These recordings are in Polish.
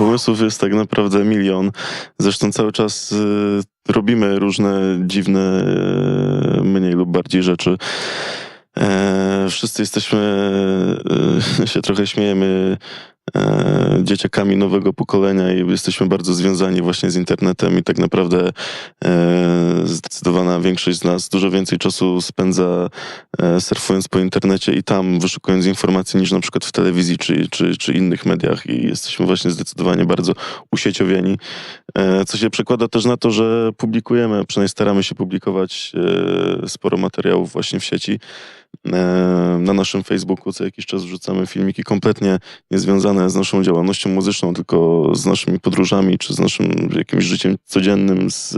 Pomysłów jest tak naprawdę milion. Zresztą cały czas y, robimy różne dziwne, y, mniej lub bardziej rzeczy. E, wszyscy jesteśmy, y, się trochę śmiejemy, e, dzieciakami nowego pokolenia i jesteśmy bardzo związani właśnie z internetem i tak naprawdę e, zdecydowana większość z nas dużo więcej czasu spędza surfując po internecie i tam wyszukując informacji niż na przykład w telewizji czy, czy, czy innych mediach i jesteśmy właśnie zdecydowanie bardzo usieciowieni, e, co się przekłada też na to, że publikujemy, przynajmniej staramy się publikować e, sporo materiałów właśnie w sieci. E, Na naszym Facebooku co jakiś czas wrzucamy filmiki kompletnie niezwiązane z naszą działalnością muzyczną, tylko z naszymi podróżami, czy z naszym jakimś życiem codziennym, z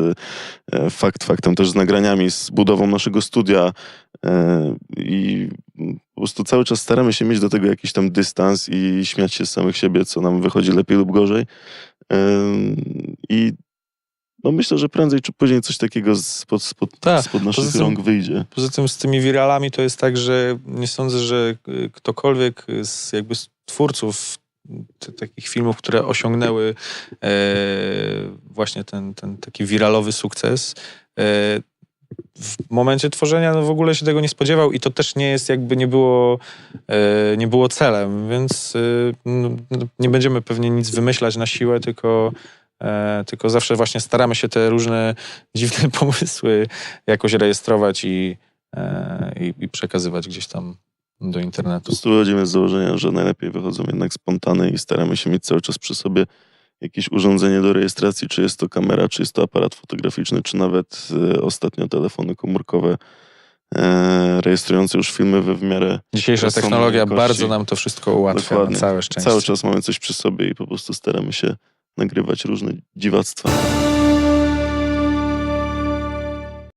e, fakt faktem też z nagraniami, z budową naszego studia e, i po prostu cały czas staramy się mieć do tego jakiś tam dystans i śmiać się z samych siebie, co nam wychodzi lepiej lub gorzej. I no myślę, że prędzej czy później coś takiego spod, spod, Tak, spod naszych tym- rąk wyjdzie. Poza tym z tymi wiralami to jest tak, że nie sądzę, że y, ktokolwiek z jakby z twórców t- takich filmów, które osiągnęły e, właśnie ten, ten taki wiralowy sukces, e, w momencie tworzenia no w ogóle się tego nie spodziewał i to też nie jest jakby nie było, e, nie było celem, więc y, no, nie będziemy pewnie nic wymyślać na siłę, tylko, e, tylko zawsze właśnie staramy się te różne dziwne pomysły jakoś rejestrować i, e, i, i przekazywać gdzieś tam do Po internetu. prostu wychodzimy z założenia, że najlepiej wychodzą jednak spontane i staramy się mieć cały czas przy sobie jakieś urządzenie do rejestracji, czy jest to kamera, czy jest to aparat fotograficzny, czy nawet e, ostatnio telefony komórkowe e, rejestrujące już filmy we w miarę Dzisiejsza technologia jakości. bardzo nam to wszystko ułatwia, Dokładnie. całe szczęście. Cały czas mamy coś przy sobie i po prostu staramy się nagrywać różne dziwactwa.